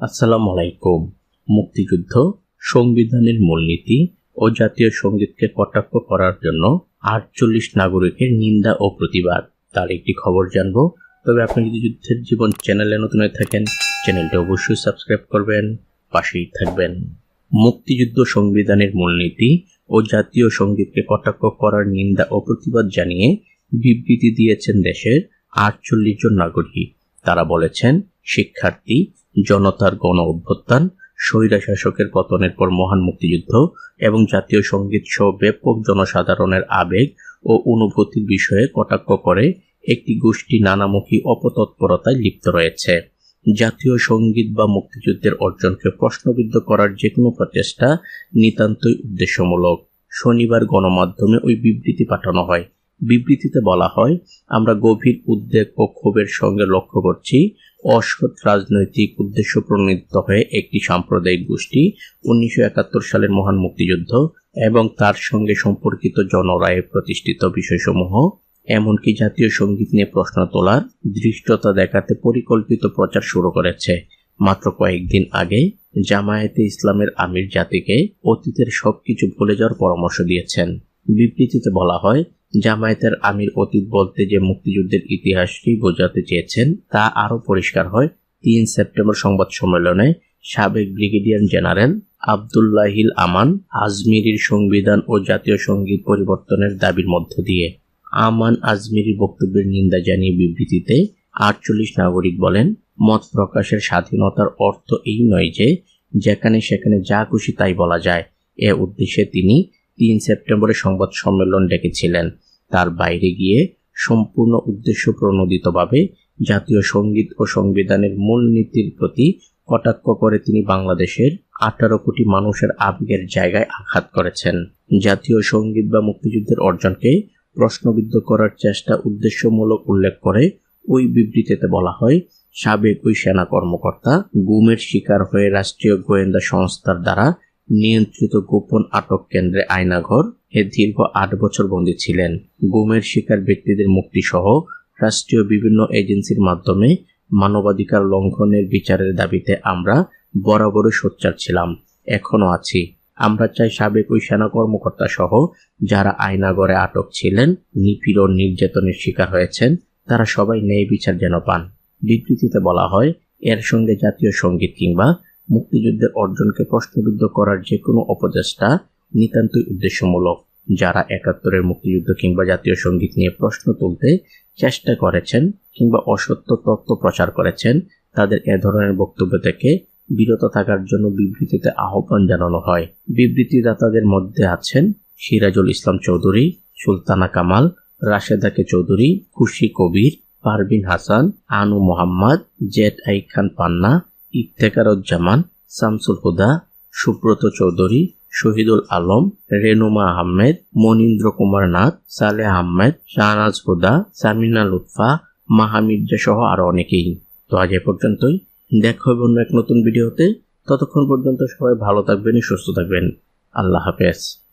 আসসালামু আলাইকুম। মুক্তিযুদ্ধ, সংবিধানের মূলনীতি ও জাতীয় সঙ্গীতকে কটাক্ষ করার জন্য আটচল্লিশ নাগরিকের নিন্দা ও প্রতিবাদ। তার একটি খবর জানব। তবে আপনি যদি যুদ্ধের জীবন চ্যানেলে নতুন হয়ে থাকেন, চ্যানেলটি অবশ্যই সাবস্ক্রাইব করবেন, পাশেই থাকবেন। মুক্তিযুদ্ধ সংবিধানের মূলনীতি ও জাতীয় সঙ্গীতকে কটাক্ষ করার নিন্দা ও প্রতিবাদ জানিয়ে বিবৃতি দিয়েছেন দেশের আটচল্লিশ জন নাগরিক। তারা বলেছেন, শিক্ষার্থী জনতার গণ অভ্যুত্থান স্বৈরা শাসকের পতনের পর মহান মুক্তিযুদ্ধ এবং জাতীয় সংগীত সহ ব্যাপক জনসাধারণের আবেগ ও অনুভূতির বিষয়ে কটাক্ষ করে একটি গোষ্ঠী নানামুখী অপতৎপরতায় লিপ্ত রয়েছে। জাতীয় সংগীত বা মুক্তিযুদ্ধের অর্জনকে প্রশ্নবিদ্ধ করার যে কোনো প্রচেষ্টা নিতান্তই উদ্দেশ্যমূলক। শনিবার গণমাধ্যমে ওই বিবৃতি পাঠানো হয়। বিবৃতিতে বলা হয়, আমরা গভীর উদ্বেগ ও ক্ষোভের সঙ্গে লক্ষ্য করছি অসৎ রাজনৈতিক উদ্দেশ্য প্রণীত হয়ে একটি সাম্প্রদায়িক গোষ্ঠী উনিশশো একাত্তর সালের মহান মুক্তিযুদ্ধ এবং তার সঙ্গে সম্পর্কিত জনরায়ে প্রতিষ্ঠিত বিষয়সমূহ, এমনকি জাতীয় সংগীত নিয়ে প্রশ্ন তোলার দৃষ্টতা দেখাতে পরিকল্পিত প্রচার শুরু করেছে। মাত্র কয়েকদিন আগে জামায়াতে ইসলামের আমির জাতিকে অতীতের সবকিছু ভুলে যাওয়ার পরামর্শ দিয়েছেন। বিবৃতিতে বলা হয় জামায়াতের আমির অতীত বলতে যে মুক্তিযুদ্ধের ইতিহাসকেই বোঝাতে চেয়েছেন, তা আরও পরিষ্কার হয় তিন সেপ্টেম্বর সংবাদ সম্মেলনে সাবেক ব্রিগেডিয়ার জেনারেল আবদুল্লাহিল আমান আজমিরির সংবিধান ও জাতীয় সংগীত পরিবর্তনের দাবির মধ্য দিয়ে আমান আজমিরির বক্তব্যের নিন্দা জানিয়ে বিবৃতিতে আটচল্লিশ নাগরিক বলেন, মত প্রকাশের স্বাধীনতার অর্থ এই নয় যে যেখানে সেখানে যা খুশি তাই বলা যায়। এ উদ্দেশ্যে তিনি তিন সেপ্টেম্বরে সংবাদ সম্মেলন ডেকেছিলেন। তার বাইরে গিয়ে সম্পূর্ণ উদ্দেশ্য প্রণোদিতভাবে জাতীয় সংগীত ও সংবিধানের মূলনীতির প্রতি কটাক্ষ করে তিনি বাংলাদেশের আঠারো কোটি মানুষের আবেগের জায়গায় আঘাত করেছেন। জাতীয় সংগীত বা মুক্তিযুদ্ধের অর্জনকে প্রশ্নবিদ্ধ করার চেষ্টা উদ্দেশ্যমূলক উল্লেখ করে ওই বিবৃতিতে বলা হয়, সাবেক ওই সেনা কর্মকর্তা গুমের শিকার হয়ে রাষ্ট্রীয় গোয়েন্দা সংস্থার দ্বারা নিয়ন্ত্রিত গোপন আটক কেন্দ্রে আয়নাঘর। এ দীর্ঘ আট বছর বন্দী ছিলেন। গুমের শিকার ব্যক্তিদের মুক্তি সহ রাষ্ট্রীয় বিভিন্ন এজেন্সির মাধ্যমে মানবাধিকার লঙ্ঘনের বিচারের দাবিতে আমরা বরাবরই সোচ্চার ছিলাম। এখনও আছি। আমরা চাই সাবেক ওই সেনা কর্মকর্তা সহ যারা আয়নাগরে আটক ছিলেন নিপীড়ন নির্যাতনের শিকার হয়েছেন, তারা সবাই ন্যায় বিচার যেন পান। বিবৃতিতে বলা হয়, এর সঙ্গে জাতীয় সংগীত কিংবা মুক্তিযুদ্ধের অর্জনকে প্রশ্নবিদ্ধ করার যে কোনো অপচেষ্টা নিতান্তই উদ্দেশ্যমূলক। যারা একাত্তরের মুক্তিযুদ্ধ কিংবা জাতীয় সংগীত নিয়ে প্রশ্ন তুলতে চেষ্টা করেছেন কিংবা অসত্য তত্ত্ব প্রচার করেছেন, তাদের এ ধরনের বক্তব্য থেকে বিরত থাকার জন্য বিবৃতিতে আহ্বান জানানো হয়। বিবৃতিদাতাদের মধ্যে আছেন সিরাজুল ইসলাম চৌধুরী, সুলতানা কামাল রাশেদাকে চৌধুরী, খুশি কবির, পারভিন হাসান, আনু মোহাম্মদ জেট আই খান পান্না ইফতেকারুজ্জামান, শামসুল হুদা, সুব্রত চৌধুরী, শহীদুল আলম, রেনুমা আহমেদ, মনীন্দ্র কুমার নাথ, সালেহ আহমেদ, শাহনাজ হুদা, সামিনা লুৎফা মাহামির্জা সহ আরও অনেকেই। তো আজ এ পর্যন্তই। দেখা হবে অন্য এক নতুন ভিডিওতে। ততক্ষণ পর্যন্ত সবাই ভালো থাকবেন, সুস্থ থাকবেন। আল্লাহ হাফেজ।